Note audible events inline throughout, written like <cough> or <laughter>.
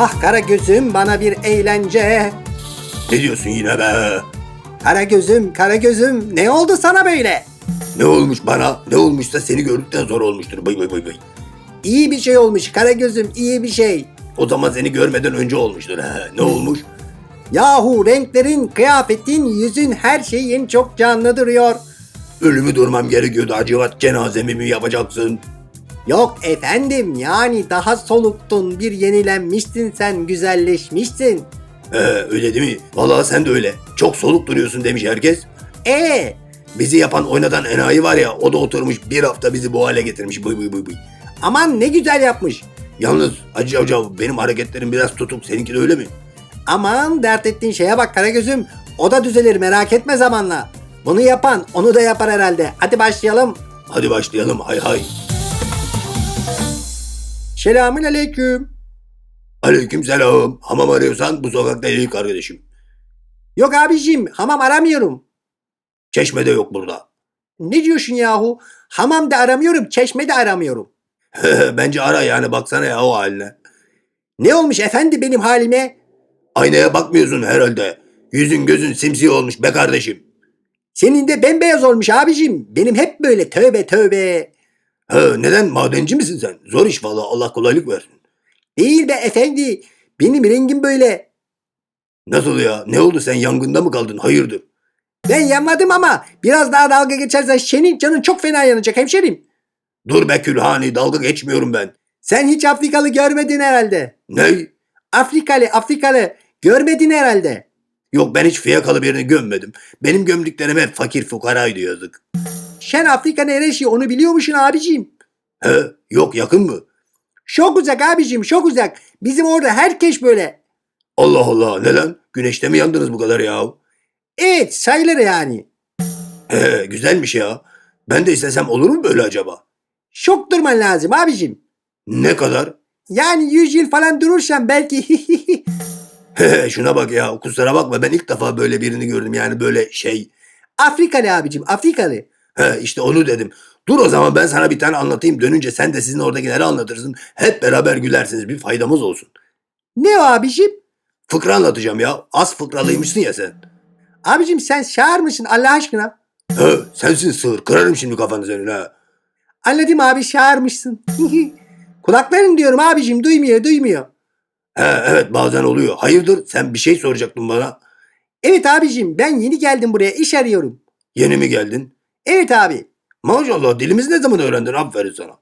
Ah kara gözüm bana bir eğlence. Ne diyorsun yine be? Kara gözüm, kara gözüm ne oldu sana böyle? Ne olmuş bana? Ne olmuşsa seni gördükten sonra olmuştur. Bay bay bay bay. İyi bir şey olmuş kara gözüm, iyi bir şey. O zaman seni görmeden önce olmuştur. He. Ne olmuş? Yahu renklerin, kıyafetin, yüzün her şeyin çok canlı duruyor. Ölümü durmam gerekiyordu. Acıvat cenazemi mi yapacaksın? Yok efendim yani daha soluktun, bir yenilenmişsin sen, güzelleşmişsin. He, öyle değil mi? Vallahi sen de öyle. Çok soluk duruyorsun demiş herkes. E Bizi yapan oynatan enayi var ya o da oturmuş bir hafta bizi bu hale getirmiş. Bıy bıy bıy bıy. aman ne güzel yapmış. Yalnız Hacı Avcav benim hareketlerim biraz tutuk. Seninki de öyle mi? Aman dert ettiğin şeye bak Karagöz'üm. O da düzelir merak etme zamanla. Bunu yapan onu da yapar herhalde. Hadi başlayalım. Hadi başlayalım hay hay. Selamün aleyküm. Aleyküm selam. Hamam arıyorsan bu sokakta ilk arkadaşım. Yok abiciğim hamam aramıyorum. Çeşme de yok burada. Ne diyorsun yahu? Hamam da aramıyorum, çeşme de aramıyorum. <laughs> Bence ara yani baksana ya o haline. Ne olmuş efendi benim halime? Aynaya bakmıyorsun herhalde. Yüzün gözün simsiyah olmuş be kardeşim. Senin de bembeyaz olmuş abiciğim. Benim hep böyle tövbe tövbe. Ha, neden madenci misin sen? Zor iş valla Allah kolaylık versin. Değil be efendi. Benim rengim böyle. Nasıl ya? Ne oldu sen yangında mı kaldın? Hayırdır? Ben yanmadım ama biraz daha dalga geçersen senin canın çok fena yanacak hemşerim. Dur be külhani dalga geçmiyorum ben. Sen hiç Afrikalı görmedin herhalde. Ne? Afrikalı, Afrikalı görmedin herhalde. Yok ben hiç fiyakalı birini gömmedim. Benim gömdüklerim hep fakir fukaraydı yazık. Sen Afrika neresi onu biliyor musun abiciğim? He? Yok yakın mı? Çok uzak abiciğim çok uzak. Bizim orada herkes böyle. Allah Allah neden? Güneşte mi yandınız bu kadar ya? Evet sayılır yani. He güzelmiş ya. Ben de istesem olur mu böyle acaba? Çok durman lazım abiciğim. Ne kadar? Yani 100 yıl falan durursan belki <laughs> He şuna bak ya kusura bakma ben ilk defa böyle birini gördüm yani böyle şey. Afrikalı abicim Afrikalı. He işte onu dedim. Dur o zaman ben sana bir tane anlatayım dönünce sen de sizin oradakileri anlatırsın. Hep beraber gülersiniz bir faydamız olsun. Ne o abicim? Fıkra anlatacağım ya. Az fıkralıymışsın ya sen. Abicim sen şair mısın Allah aşkına? He sensin sığır kırarım şimdi kafanı senin ha. Anladım abi şairmişsin. <laughs> Kulakların diyorum abicim duymuyor duymuyor. He evet bazen oluyor. Hayırdır sen bir şey soracaktın bana. Evet abicim ben yeni geldim buraya iş arıyorum. Yeni mi geldin? Evet abi. Maşallah dilimizi ne zaman öğrendin aferin sana.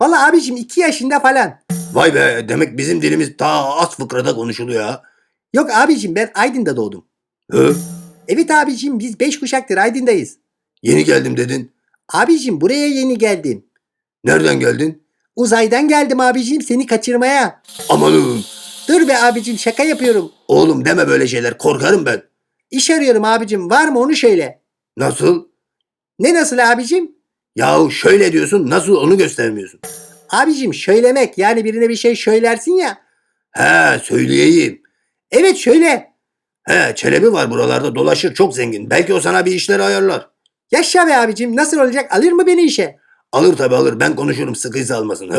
Valla abicim iki yaşında falan. Vay be demek bizim dilimiz ta az fıkrada konuşuluyor ha. Yok abicim ben Aydın'da doğdum. He? Evet abicim biz beş kuşaktır Aydın'dayız. Yeni geldim dedin. Abicim buraya yeni geldim. Nereden geldin? Uzaydan geldim abicim seni kaçırmaya. Amanım. Dur be abicim şaka yapıyorum. Oğlum deme böyle şeyler korkarım ben. İş arıyorum abicim var mı onu söyle. Nasıl? Ne nasıl abicim? Yahu şöyle diyorsun nasıl onu göstermiyorsun. Abicim söylemek yani birine bir şey söylersin ya. He söyleyeyim. Evet şöyle. He Çelebi var buralarda dolaşır çok zengin. Belki o sana bir işler ayarlar. Yaşa be abicim nasıl olacak alır mı beni işe? Alır tabi alır ben konuşurum sıkıysa almasın.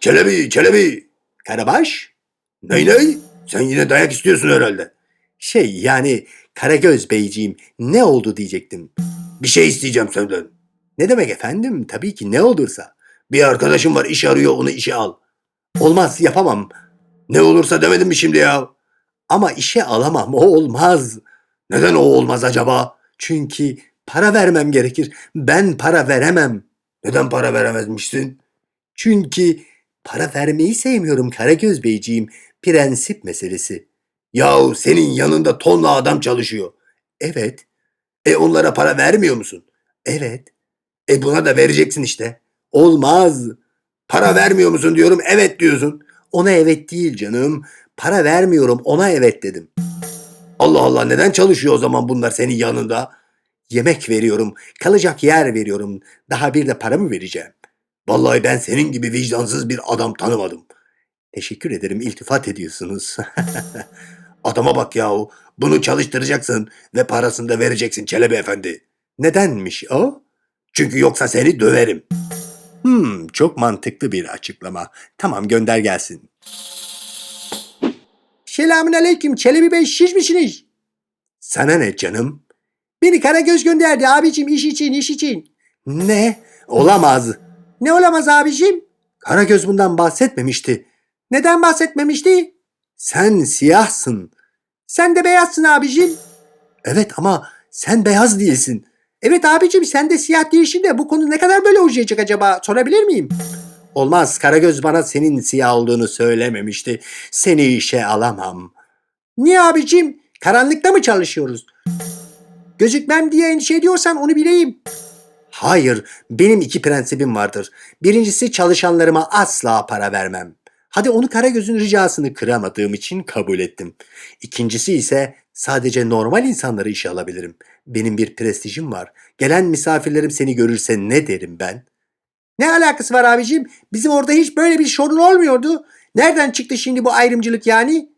Çelebi Çelebi. Karabaş? Ney ney? Sen yine dayak istiyorsun herhalde. Şey yani Karagöz beyciğim ne oldu diyecektim. Bir şey isteyeceğim senden. Ne demek efendim tabii ki ne olursa. Bir arkadaşım var iş arıyor onu işe al. Olmaz yapamam Ne olursa demedim mi şimdi ya? ama işe alamam o olmaz. Neden o olmaz acaba? Çünkü para vermem gerekir. Ben para veremem. Neden para veremezmişsin? Çünkü para vermeyi sevmiyorum Karagöz beyciğim. Prensip meselesi. Yahu senin yanında tonla adam çalışıyor. Evet, E onlara para vermiyor musun? evet. E buna da vereceksin işte. Olmaz. Para vermiyor musun diyorum evet diyorsun. Ona evet değil canım. Para vermiyorum ona evet dedim. Allah Allah neden çalışıyor o zaman bunlar senin yanında? Yemek veriyorum, kalacak yer veriyorum. Daha bir de para mı vereceğim? Vallahi ben senin gibi vicdansız bir adam tanımadım. Teşekkür ederim, iltifat ediyorsunuz. <laughs> Adama bak yahu. Bunu çalıştıracaksın ve parasını da vereceksin Çelebi Efendi. Nedenmiş o? Çünkü yoksa seni döverim. Hmm, çok mantıklı bir açıklama. Tamam gönder gelsin. Selamün aleyküm. Çelebi Bey şiş misiniz? Sana ne canım? Beni Karagöz gönderdi abicim iş için iş için. Ne? Olamaz. Ne olamaz abicim? Karagöz bundan bahsetmemişti. Neden bahsetmemişti? Sen siyahsın. Sen de beyazsın abicim. Evet ama sen beyaz değilsin. Evet abicim sen de siyah değilsin de bu konu ne kadar böyle uzayacak acaba sorabilir miyim? Olmaz Karagöz bana senin siyah olduğunu söylememişti. Seni işe alamam. Niye abicim? Karanlıkta mı çalışıyoruz? Gözükmem diye endişe ediyorsan onu bileyim. Hayır, benim iki prensibim vardır. Birincisi çalışanlarıma asla para vermem. Hadi onu Karagöz'ün ricasını kıramadığım için kabul ettim. İkincisi ise sadece normal insanları işe alabilirim. Benim bir prestijim var. Gelen misafirlerim seni görürse ne derim ben? Ne alakası var abicim? Bizim orada hiç böyle bir sorun olmuyordu. Nereden çıktı şimdi bu ayrımcılık yani?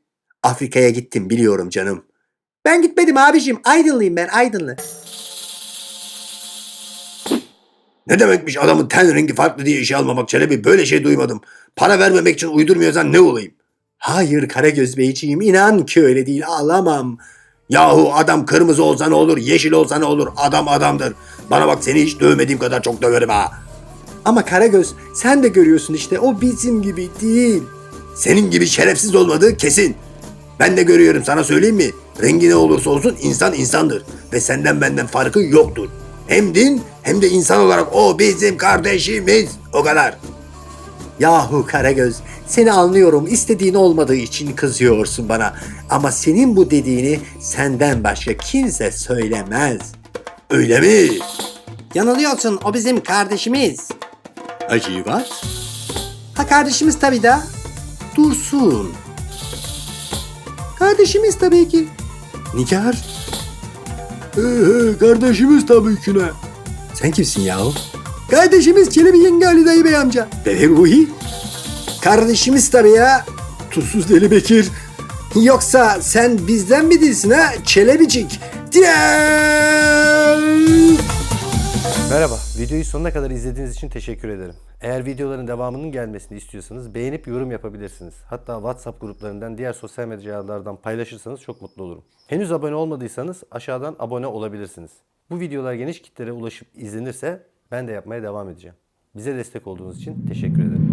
Afrika'ya gittim biliyorum canım. Ben gitmedim abicim. Aydınlıyım ben Aydınlı. Ne demekmiş adamın ten rengi farklı diye işe almamak Çelebi böyle şey duymadım. Para vermemek için uydurmuyorsan ne olayım? Hayır Karagöz Beyciğim inan ki öyle değil ağlamam. Yahu adam kırmızı olsa ne olur, yeşil olsa ne olur, adam adamdır. Bana bak seni hiç dövmediğim kadar çok döverim ha. Ama Karagöz sen de görüyorsun işte o bizim gibi değil. Senin gibi şerefsiz olmadığı kesin. Ben de görüyorum sana söyleyeyim mi? Rengi ne olursa olsun insan insandır. Ve senden benden farkı yoktur. Hem din hem de insan olarak o bizim kardeşimiz. O kadar. Yahu Karagöz seni anlıyorum istediğin olmadığı için kızıyorsun bana. Ama senin bu dediğini senden başka kimse söylemez. Öyle mi? Yanılıyorsun o bizim kardeşimiz. Acı var. Ha kardeşimiz tabii da. Dursun. Kardeşimiz tabii ki. Nigar. Ee, kardeşimiz tabii ki ne? Sen kimsin yahu? Kardeşimiz Çelebi Yenge Ali Dayı Bey amca. Bebe Ruhi. Kardeşimiz tabii ya. Tuzsuz Deli Bekir. Yoksa sen bizden mi değilsin ha Çelebicik? Diğer. Merhaba, videoyu sonuna kadar izlediğiniz için teşekkür ederim. Eğer videoların devamının gelmesini istiyorsanız beğenip yorum yapabilirsiniz. Hatta WhatsApp gruplarından, diğer sosyal medyalardan paylaşırsanız çok mutlu olurum. Henüz abone olmadıysanız aşağıdan abone olabilirsiniz. Bu videolar geniş kitlere ulaşıp izlenirse ben de yapmaya devam edeceğim. Bize destek olduğunuz için teşekkür ederim.